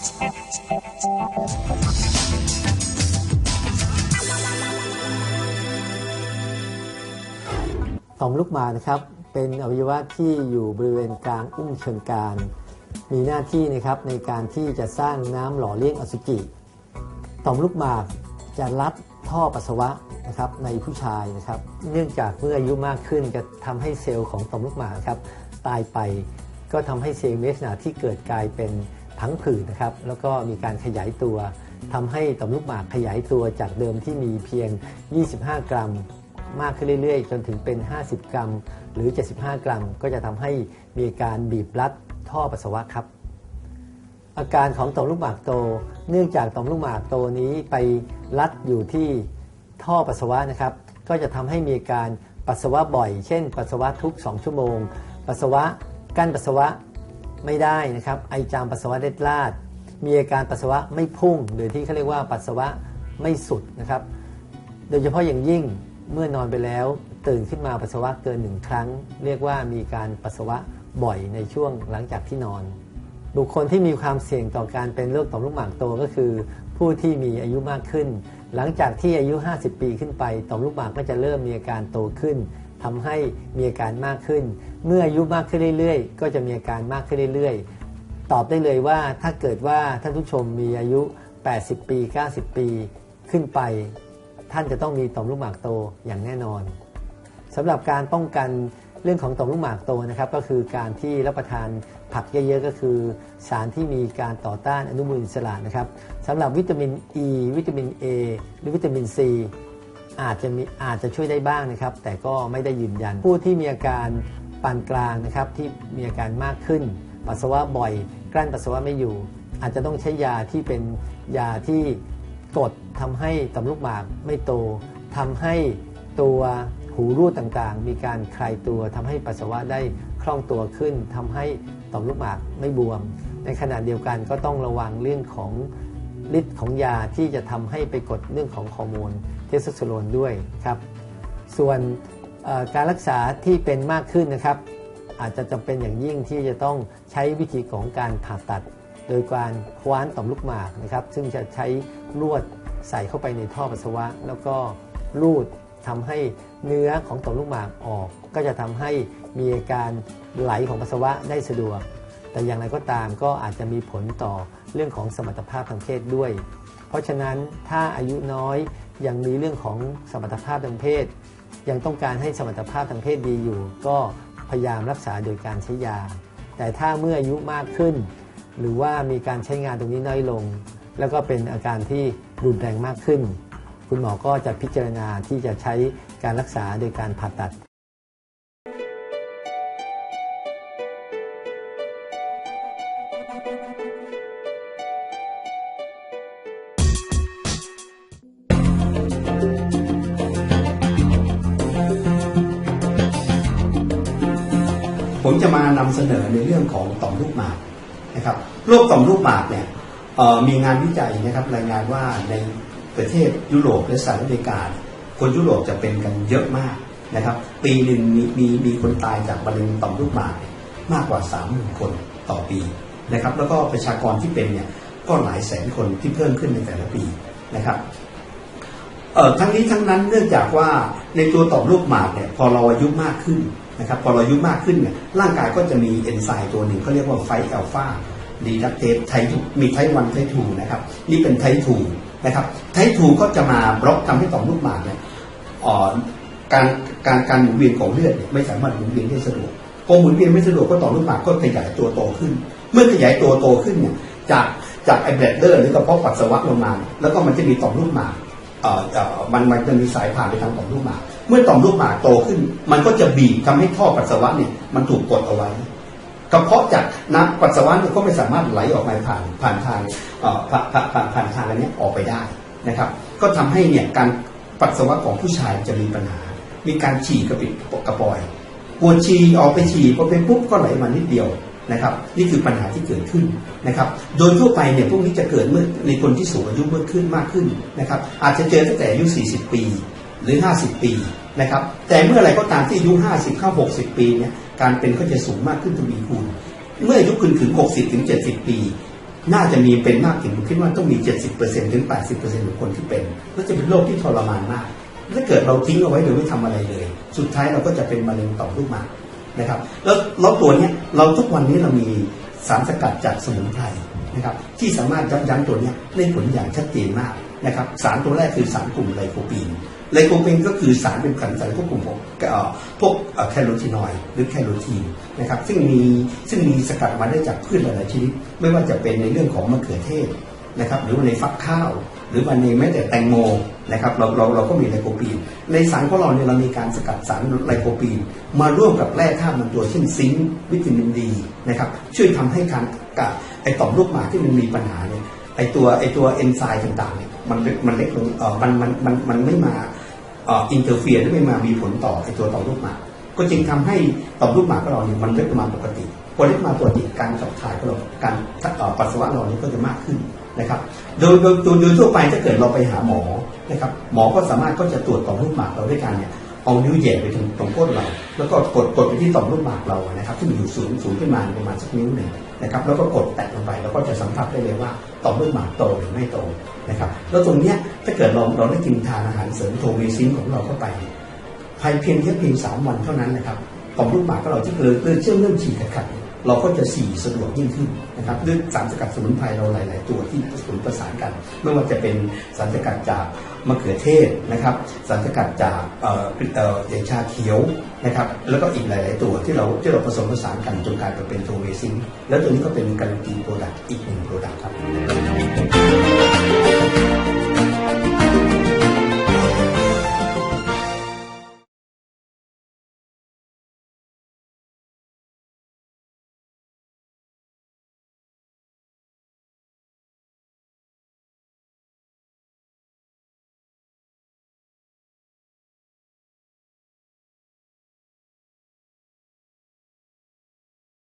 ต่อมลูกหมากนะครับเป็นอวัยวะที่อยู่บริเวณกลางอุ้งเชิงกรานมีหน้าที่นะครับในการที่จะสร้างน้ำหล่อเลี้ยงอสุจิต่อมลูกหมากจะรัดท่อปัสสาวะนะครับในผู้ชายนะครับ เนื่องจากเมื่ออายุมากขึ้นจะทำให้เซลล์ของต่อมลูกหมากครับตายไป ก็ทำให้เซลล์เมีลักษณะที่เกิดกลายเป็น พังผืดนะครับ แล้วก็มีการขยายตัวทำให้ต่อมลูกหมากขยายตัวจากเดิมที่มีเพียง 25 กรัม มากขึ้นเรื่อยๆ จนถึงเป็น 50 กรัม หรือ 75 กรัม ก็จะทำให้มีการบีบรัดท่อปัสสาวะครับ อาการของต่อมลูกหมากโต เนื่องจากต่อมลูกหมากโตนี้ไปรัดอยู่ที่ท่อปัสสาวะนะครับ ก็จะทำให้มีอาการปัสสาวะบ่อย เช่น ปัสสาวะทุก 2 ชั่วโมง ปัสสาวะกั้นปัสสาวะ ไม่ได้นะครับไอจามปัสสาวะเล็ดลาด มีอาการปัสสาวะไม่พุ่ง หรือที่เขาเรียกว่าปัสสาวะไม่สุดนะครับ โดยเฉพาะอย่างยิ่งเมื่อนอนไปแล้ว ตื่นขึ้นมาปัสสาวะเกินหนึ่งครั้ง เรียกว่ามีการปัสสาวะบ่อยในช่วงหลังจากที่นอน บุคคลที่มีความเสี่ยงต่อการเป็นโรคต่อมลูกหมากโตก็คือ ผู้ที่มีอายุมากขึ้น หลังจากที่อายุ 50 ปีขึ้นไปต่อมลูกหมากก็จะเริ่มมีอาการโตขึ้น ทำให้มีอาการมากขึ้น เมื่ออายุมากขึ้นเรื่อยๆ ก็จะมีอาการมากขึ้นเรื่อยๆ ตอบได้เลยว่าถ้าเกิดว่าท่านผู้ชมมีอายุ 80 ปี 90 ปีขึ้นไป ท่านจะต้องมีต่อมลูกหมากโตอย่างแน่นอนสำหรับการป้องกันเรื่องของต่อมลูกหมากโตนะครับก็คือการที่รับประทานผักเยอะๆก็คือ สารที่มีการต่อต้านอนุมูลอิสระนะครับสำหรับวิตามิน E วิตามิน A หรือวิตามิน C อาจจะมีอาจจะช่วยได้บ้างนะครับ แต่ก็ไม่ได้ยืนยัน ผู้ที่มีอาการปานกลางนะครับที่มีอาการมากขึ้น ปัสสาวะบ่อย กลั้นปัสสาวะไม่อยู่ อาจจะต้องใช้ยาที่เป็นยาที่กดทำให้ต่อมลูกหมากไม่โตทำให้ตัวหูรูดต่างๆ มีการคลายตัวทำให้ปัสสาวะได้คล่องตัวขึ้นทำให้ต่อมลูกหมากไม่บวม ในขณะเดียวกันก็ต้องระวังเรื่องของ ฤทธิ์ของยาที่จะทำให้ไปกดเรื่องของฮอร์โมนเทสโทสเตอโรนด้วยครับ ส่วนการรักษาที่เป็นมากขึ้นนะครับ อาจจะจำเป็นอย่างยิ่งที่จะต้องใช้วิธีของการผ่าตัด โดยการคว้านต่อมลูกหมากนะครับ ซึ่งจะใช้ลวดใส่เข้าไปในท่อปัสสาวะ แล้วก็รูดทำให้เนื้อของต่อมลูกหมากออก ก็จะทำให้มีอาการไหลของปัสสาวะได้สะดวก แต่อย่างไรก็ตามก็อาจจะมีผลต่อเรื่องของสมรรถภาพทางเพศด้วย เพราะฉะนั้นถ้าอายุน้อยยังมีเรื่องของสมรรถภาพทางเพศ ยังต้องการให้สมรรถภาพทางเพศดีอยู่ ก็พยายามรักษาโดยการใช้ยา แต่ถ้าเมื่ออายุมากขึ้น หรือว่ามีการใช้งานตรงนี้น้อยลง แล้วก็เป็นอาการที่รุนแรงมากขึ้น คุณหมอก็จะพิจารณาที่จะใช้การรักษาโดยการผ่าตัด ผมจะมานำเสนอในเรื่องของต่อมลูกหมากนะครับโรคต่อมลูกหมากเนี่ยมีงานวิจัยนะครับรายงานว่าในประเทศยุโรปและสหรัฐอเมริกา คนยุโรปจะเป็นกันเยอะมากนะครับ ปีหนึ่งมีมีมีคนตายจากมะเร็งต่อมลูกหมากมากกว่า 3 0,000 คนต่อปีนะครับ แล้วก็ประชากรที่เป็นเนี่ยก็หลายแสนคนที่เพิ่มขึ้นในแต่ละปีนะครับทั้งนี้ทั้งนั้นเนื่องจากว่าในตัวต่อมลูกหมากเนี่ยพอเราอายุมากขึ้น นะครับพอเราอายุมากขึ้นเนี่ยร่างกายก็จะมีเอนไซม์ตัวหนึ่งเขาเรียกว่าไฟแอลฟาดีดักเตสไทมีไทวันไททูนะครับนี่เป็นไททูนะครับไททูก็จะมาบล็อกทำให้ต่อมลูกหมากเนี่ยอ่อการการการหมุนเวียนของเลือดไม่สามารถหมุนเวียนได้สะดวกพอหมุนเวียนไม่สะดวกก็ต่อมลูกหมากก็ขยายตัวโตขึ้น เมื่อขยายตัวโตขึ้นเนี่ยจากจากไอแบลเดอร์หรือกระเพาะปัสสาวะลงมา แล้วก็มันจะมีต่อมลูกหมากเอ่อเอ่อมันมันจะมีสายผ่านไปทางต่อมลูกหมาก เมื่อต่อมลูกหมากโตขึ้น มันก็จะบีบทำให้ท่อปัสสาวะเนี่ยมันถูกกดเอาไว้กระเพาะจากน้ำปัสสาวะเนี่ยก็ไม่สามารถไหลออกมาผ่านผ่านทางอ่อผ่านผ่านผ่านทางอันเนี้ยออกไปได้นะครับ ก็ทำให้เนี่ยการปัสสาวะของผู้ชายจะมีปัญหา มีการฉี่กระปิดกระปอยปวดฉี่ออกไปฉี่พอเป็นปุ๊บก็ไหลมานิดเดียวนะครับ นี่คือปัญหาที่เกิดขึ้นนะครับ โดยทั่วไปเนี่ยพวกนี้จะเกิดเมื่อในคนที่สูงอายุเมื่อขึ้นมากขึ้นนะครับ อาจจะเจอตั้งแต่อายุ 40 ปี หรือ 50 ปีนะครับแต่เมื่อไรก็ตามที่อายุ 50 เข้า 60 ปีเนี่ยการเป็นก็จะสูงมากขึ้นทวีคูณเมื่ออายุขึ้นถึง 60 ถึง 70 ปี น่าจะมีเป็นมากถึงคิดว่าต้องมี 70%ถึง 80%ของคนที่เป็นแล้วจะเป็นโรคที่ทรมานมากถ้าเกิดเราทิ้งเอาไว้โดยไม่ทำอะไรเลย สุดท้ายเราก็จะเป็นมะเร็งต่อมลูกหมากนะครับแล้วแล้วตัวเนี้ยเราทุกวันนี้เรามีสารสกัดจากสมุนไพรนะครับที่สามารถยับยั้งตัวเนี้ยได้ผลอย่างชัดเจนมากนะครับสารตัวแรกคือสารกลุ่มไลโคปีน ไลโคปีนก็คือสารเป็นขันสารควบคุมของพวกแคโรทีนอยด์หรือแคโรทีนนะครับซึ่งมีซึ่งมีสกัดมาได้จากพืชหลายชนิด ไม่ว่าจะเป็นในเรื่องของมะเขือเทศนะครับหรือว่าในฟักข้าว หรือว่าในแม้แต่แตงโมนะครับเราเราเราก็มีไลโคปีน ในสารของเราเนี่ยเรามีการสกัดสารไลโคปีน มาร่วมกับแร่ธาตุบางตัวเช่นซิงค์วิตามินดีนะครับช่วยทำให้การกับไอต่อมลูกหมากที่มันมีปัญหาเนี่ยไอตัวไอตัวเอนไซม์ต่างๆเนี่ยมันมันเล็กลงเออมันมันมันมันไม่มา อินเตอร์เฟียร์ไม่มามีผลต่อไอตัวต่อมลูกหมากก็จึงทำให้ต่อมลูกหมากของเราเนี่ยมันเล็กมาปกติพอเล็กมาปกติการขับถ่ายของเราการต่อปัสสาวะเราเนี่ยก็จะมากขึ้นนะครับโดยโดยโดยทั่วไปถ้าเกิดเราไปหาหมอนะครับหมอก็สามารถก็จะตรวจต่อมลูกหมากเราด้วยกันเนี่ยเอานิ้วแหย่ไปถึงตรงก้นเรา แล้วก็กดกดไปที่ต่อมลูกหมากเรานะครับที่มันอยู่สูงสูงขึ้นมาประมาณสักนิ้วหนึ่ง นะครับแล้วก็กดแตะลงไปแล้วก็จะสัมผัสได้เลยว่าต่อมลูกหมากโตหรือไม่โตนะครับแล้วตรงเนี้ยถ้าเกิดเราเราได้กินทานอาหารเสริมโทเมซินของเราเข้าไปภายเพียงแค่เพียงสามวันเท่านั้นนะครับต่อมลูกหมากของเราที่เลยเลยเชื่อมเริ่มฉีดขัด เราก็จะสีสะดวกยิ่งขึ้นนะครับด้วยสารสกัดสมุนไพรเราหลาย ๆ ตัวที่ผสมประสานกัน ไม่ว่าจะเป็นสารสกัดจากมะเขือเทศนะครับ สารสกัดจากเอ่อเอ่ออย่างชาเขียวนะครับแล้วก็อีกหลาย ๆ ตัวที่เราที่เราผสมผสานกันจนกลายมาเป็นโทเวซินแล้วตัวนี้ก็เป็นการันตีโปรดักต์อีกหนึ่งโปรดักต์ครับ